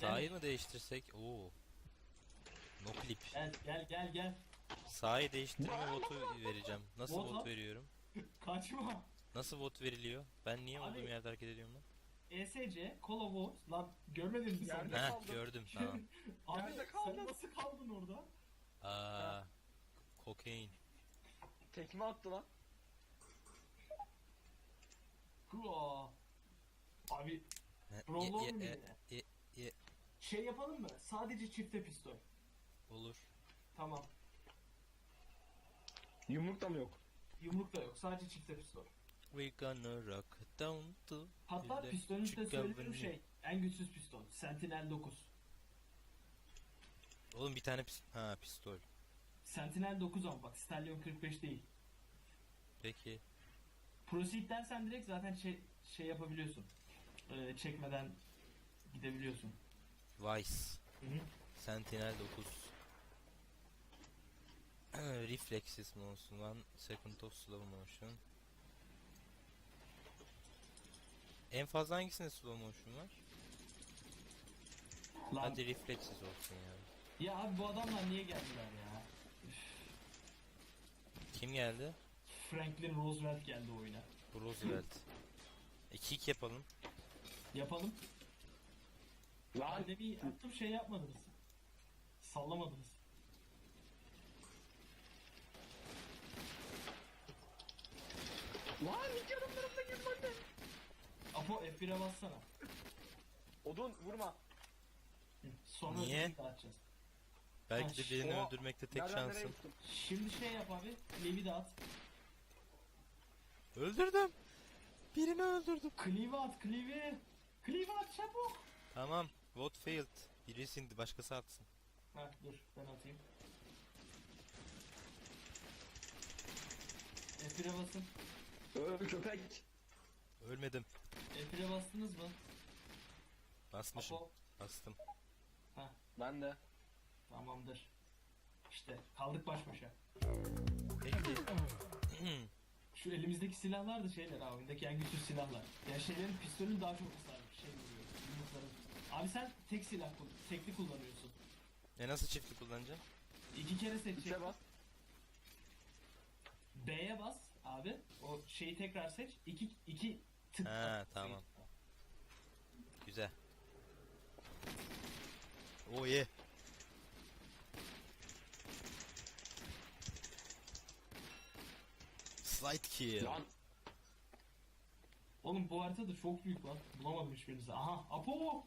Sağı mı değiştirsek? Oo. No clip. Gel gel gel gel. Sağı değiştirme votu vereceğim. Nasıl al. veriyorum? Kaçma. Nasıl vot veriliyor? Ben niye Abi- olduğum yerde hareket ediyorum lan? ESC, Call of War. Lan görmedin mi sen? Yerde? Heh kaldım. gördüm tamam. Abi Yerde sen kaldım. nasıl kaldın orada? Aa, kokain. Tekme attı lan. Hua. Abi Ye- Prolog ye- mu ye- yine? ye- ye- şey yapalım mı? Sadece çifte pistol. Olur. Tamam. Yumruk da mı yok? Yumruk da yok. Sadece çifte pistol. We gonna rock down to Hatta the pistolün Chicago söylediğim şey. En güçsüz piston. Sentinel 9. Oğlum bir tane pis ha pistol. Sentinel 9 ama bak Stallion 45 değil. Peki. Proceed dersen direkt zaten şey, şey yapabiliyorsun. Ee, çekmeden gidebiliyorsun. Vice. Hı hı. Sentinel 9. Reflexes motion. One second of slow motion. En fazla hangisinde slow motion var? Lan, Hadi reflexes olsun ya. ya abi bu adamlar niye geldiler ya? Kim geldi? Franklin Roosevelt geldi oyuna. Roosevelt. 2-2 yapalım. Yapalım. Lan Pandemi yaptım şey yapmadınız. Sallamadınız. lan ilk yarımlarımda girmedi. Apo F1'e bassana. Odun vurma. Sonra Niye? öteki dağıtacağız. Belki de birini O- öldürmekte tek Nereden nereye gittim? Şimdi şey yap abi. Levi dağıt. Öldürdüm. Birini öldürdüm. Cleave at Cleave. Cleave at çabuk. Tamam. Vote failed. Birisi indi başkası atsın. Ha dur ben atayım. F1'e basın. Öl köpek. Ölmedim. F1'e bastınız mı? Basmışım. Apo. Bastım. Ben de. Tamamdır. İşte kaldık baş başa. Peki. Şu elimizdeki silahlar da şeyler abi. Oyundaki en güçlü silahlar. Ya şeylerin pistolün daha çok hasar. Abi sen tek silah kullan, tekli kullanıyorsun. e nasıl çiftli kullanacağım? İki kere seçeceksin. İçe bas. B'ye bas abi. O şeyi tekrar seç. İki, iki tık. Ha, at. tamam. Güzel. Oh yeah. Slide kill. Lan. Oğlum bu harita da çok büyük lan. Bulamadım hiçbirinizi. Aha Apo.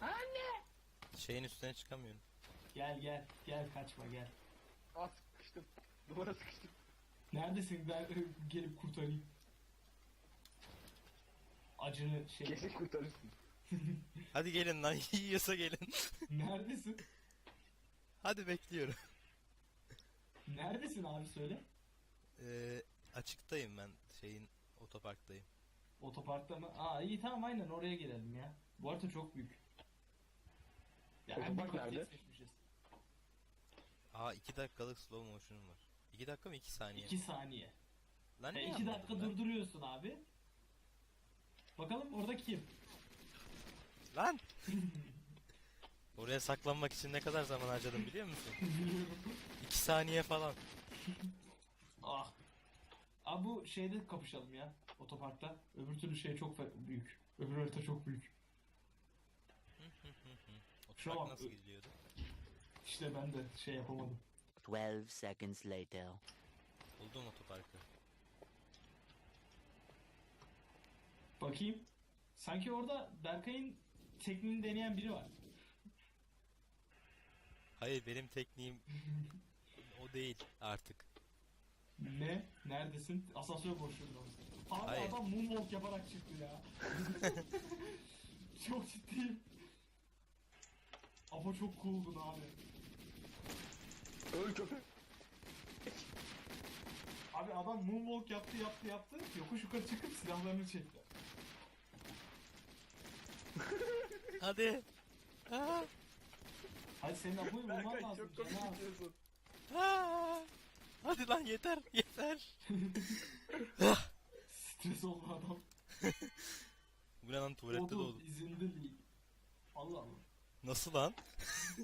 Anne. Şeyin üstüne çıkamıyorum. Gel gel. Gel kaçma gel. Aa sıkıştım. Duvara sıkıştım. Neredesin ben gelip kurtarayım. Acını şey. Kesin kurtarırsın. Hadi gelin lan yiyorsa gelin. Neredesin? Hadi bekliyorum. Neredesin abi söyle. Ee, açıktayım ben şeyin otoparktayım. Otoparkta mı? Aa iyi tamam aynen oraya gelelim ya. Bu harita çok büyük. Ya en Otopark nerede? seçmişiz. Aa 2 dakikalık slow motion'um var. 2 dakika mı 2 saniye? 2 saniye. Lan E, niye 2 yapmadın dakika lan? durduruyorsun abi. Bakalım orada kim? Lan! Oraya saklanmak için ne kadar zaman harcadım biliyor musun? Biliyorum. 2 saniye falan. ah. Abi bu şeyde kapışalım ya. Otoparkta. Öbür türlü şey çok büyük. Öbür harita çok büyük. Otopark bak. nasıl gidiliyordu? İşte ben de şey yapamadım. 12 seconds later. Buldum otoparkı. Bakayım. Sanki orada Berkay'ın tekniğini deneyen biri var. Hayır benim tekniğim o değil artık. Ne? Neredesin? Asansör boşluğunda mısın? Abi Hayır. adam moonwalk yaparak çıktı ya. çok ciddiyim. Ama çok cooldun abi. Öl köpek. Abi adam moonwalk yaptı yaptı yaptı. Yokuş yukarı çıkıp silahlarını çekti. Hadi. Aa, Hadi senin Apo'yu vurman Berkay lazım. çok komik Cenab. gidiyorsun. aa. Hadi lan yeter yeter. Stres oldu adam. Bu ne lan tuvalette doğdum. izinde değil. Allah Allah. Nasıl lan?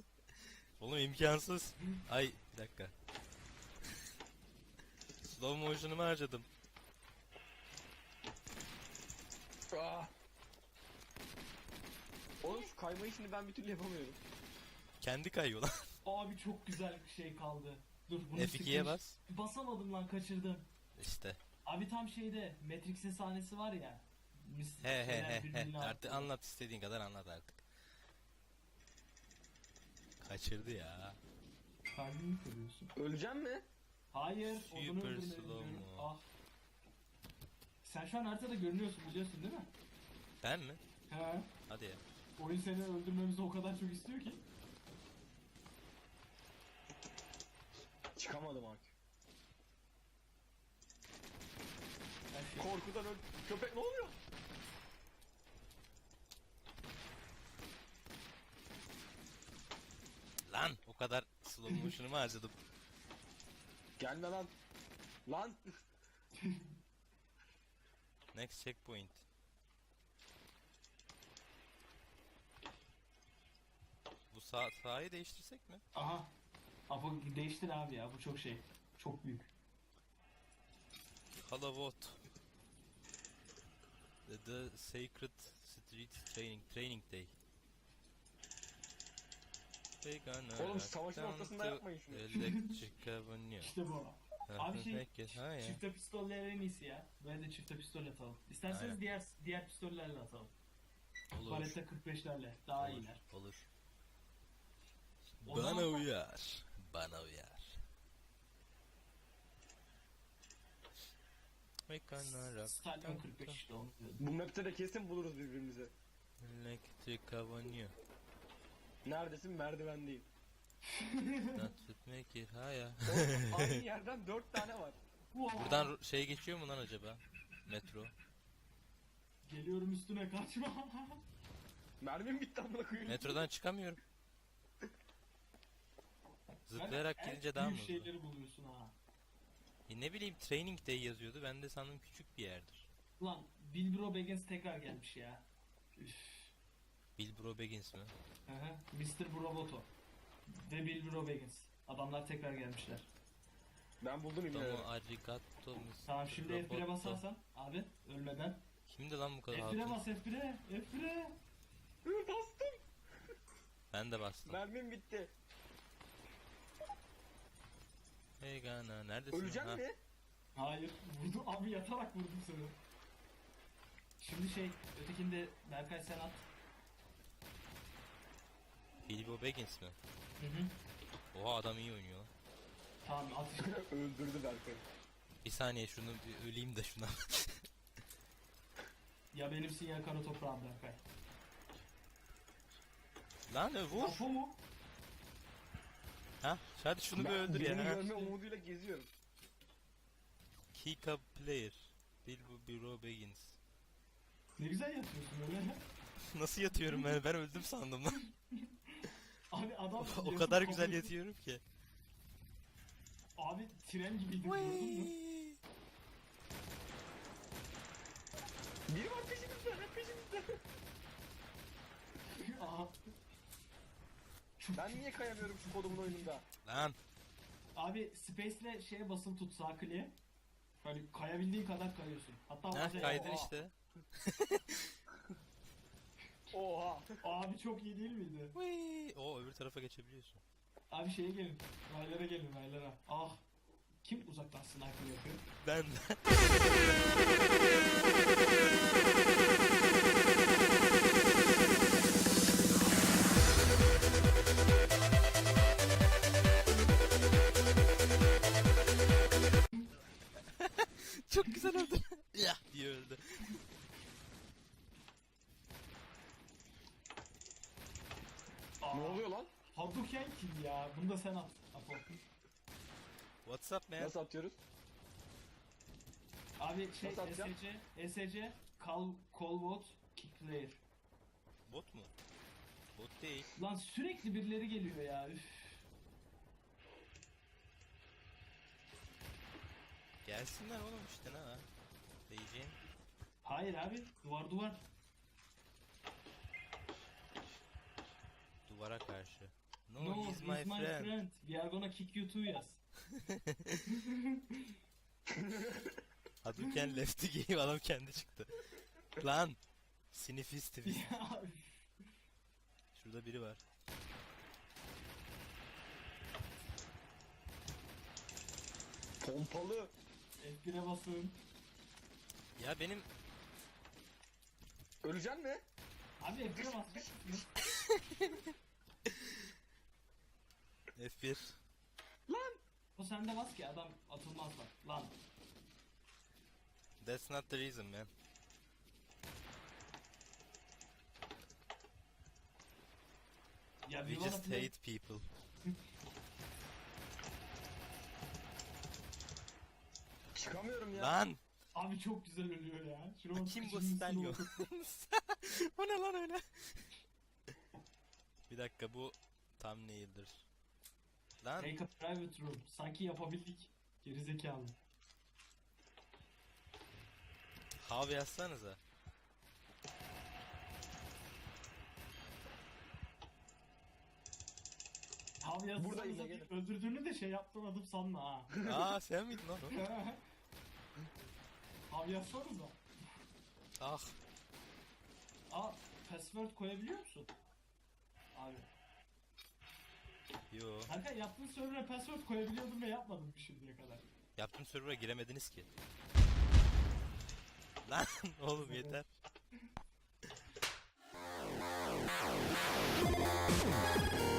Oğlum imkansız. Ay bir dakika. Slow motion'umu harcadım. Ah. Oğlum şu kaymayı şimdi ben bir türlü yapamıyorum. Kendi kayıyor lan. Abi çok güzel bir şey kaldı. Dur bunu F2'ye sıkmış- bas. Basamadım lan kaçırdım. İşte. Abi tam şeyde Matrix'in sahnesi var ya. He he he he. Artık anlat istediğin kadar anlat artık. Kaçırdı ya. Kalbimi mi kırıyorsun? Öleceğim mi? Hayır, Super öldürme. slow öldürme. mo. Ah. Sen şu an haritada görünüyorsun biliyorsun değil mi? Ben mi? He. Hadi ya. Oyun seni öldürmemizi o kadar çok istiyor ki. Çıkamadım artık. Şey- Korkudan öl... Köpek ne oluyor? Lan o kadar slow motion'umu harcadım. Gelme lan. Lan. Next checkpoint. Bu sağ sahayı değiştirsek mi? Aha. Abi bu değiştir abi ya bu çok şey. Çok büyük. Kalavot. The, the Sacred Street Training Training Day. Vegan Oğlum, savaşın ortasında yapmayın şunu. Electric. İşte bu. Abi şey, ha ya. Çifte pistoller en iyisi ya. Böyle de çifte pistol atalım. İsterseniz Aynen. diğer diğer pistollerle atalım. Olur. Palette 45'lerle daha olur, iyiler. Olur. Bana uyar. Bana uyar. Vegan Stallion 45 işte onu diyordum. Bu map'te de kesin buluruz birbirimizi. Electric Avenue. Neredesin? Merdivendeyim. Not make it higher. Oğlum, Aynı yerden dört tane var. Wow. Buradan ro- şey geçiyor mu lan acaba? Metro. Geliyorum üstüne kaçma. Mermim bitti amına koyayım. Metrodan çıkamıyorum. Zıplayarak En gidince daha mı hızlı? şeyleri buluyorsun ha. E ne bileyim training day yazıyordu. Ben de sandım küçük bir yerdir. Ulan Bilbro Baggins tekrar gelmiş ya. Üf. Bill Bro Baggins mi? Hı hı. Mr. Broboto. Ve Bilbro Baggins. Adamlar tekrar gelmişler. Ben buldum imleri. arigato Mr. Tamam şimdi F1'e Roboto. basarsan abi ölmeden. Kimdi lan bu kadar F1'e hatun? bas F1'e. F1'e. Hı, Bastım. Ben de bastım. Mermim bitti. Hey Gana neredesin? Öleceğim Ha, mi? Hayır. Vurdu abi yatarak vurdum seni. Şimdi şey ötekinde Berkay sen at. Bilbo Baggins mi? Hı hı. Oha adam iyi oynuyor lan. Tamam at işte. Öldürdü Berkay. Bir saniye şunu bir öleyim de şuna. ya benimsin ya kara toprağım Berkay. lan vur. Kafa mu? Ha, hadi şunu bir öldür birini ya. görme umuduyla geziyorum. Kick up player. Bilbo Bro Baggins. Ne güzel yatıyorsun öyle. Nasıl yatıyorum ben? Ben öldüm sandım lan. Abi adam o yatıp kadar güzel yatıyorum ki. Abi tren gibiydi gördün mü? Biri var peşimizde, peşimizde. Aha. Çok- Ben niye kayamıyorum şu kodumun oyununda? Lan Abi space'le şeye basılı tut sağ kliğe. Böyle kayabildiğin kadar kayıyorsun. Hatta ha, bazen- kaydın Aa, işte. Oha. Abi çok iyi değil miydi? Whee! O öbür tarafa geçebiliyorsun. Abi şeye gelin. Raylara gelin raylara. Ah. Kim uzaktan sniper yapıyor? Ben Çok güzel öldü. ya diye öldü. Aa, Ne oluyor lan? Hadouken kill ya. Bunu da sen at. Apo. What's up man? Nasıl atıyoruz? Abi şey Nasıl atacağım? SC, SC, call, call vote, kick player. Bot mu? Bot değil. Lan sürekli birileri geliyor ya. Üf. Gelsinler oğlum işte ne var? Diyeceğim. Hayır abi. Duvar duvar. Duvara karşı. No, No, he's my, friend. We are gonna kick you too yaz. Hadouken lefty game adam kendi çıktı. Lan. Sinifist twist. Ya, Şurada biri var. Pompalı. F1'e basın. Ya benim Öleceksin mi? Abi F1'e basacak mısın? F1. O sende bas ki adam atılmaz bak. Lan. That's not the reason man. Ya We just hate people. Çıkamıyorum ya. Lan! Abi çok güzel ölüyor ya. Şuna bak, Kim bu kıçının üstüne Stallion? bakın. bu ne lan öyle? Bir dakika bu thumbnail'dir. Lan Take a private room. Sanki yapabildik. Gerizekalı. hav yazsanıza. Abi ya Buradayım, gelin. öldürdüğünü de şey yaptın adım sanma ha. Aa sen miydin lan o? Abi yapsanız da. Ah. Aa password koyabiliyor musun? Abi. Yo. Kanka yaptığın server'a password koyabiliyordum ve yapmadım şimdiye kadar. Yaptığım server'a giremediniz ki. Lan oğlum yeter.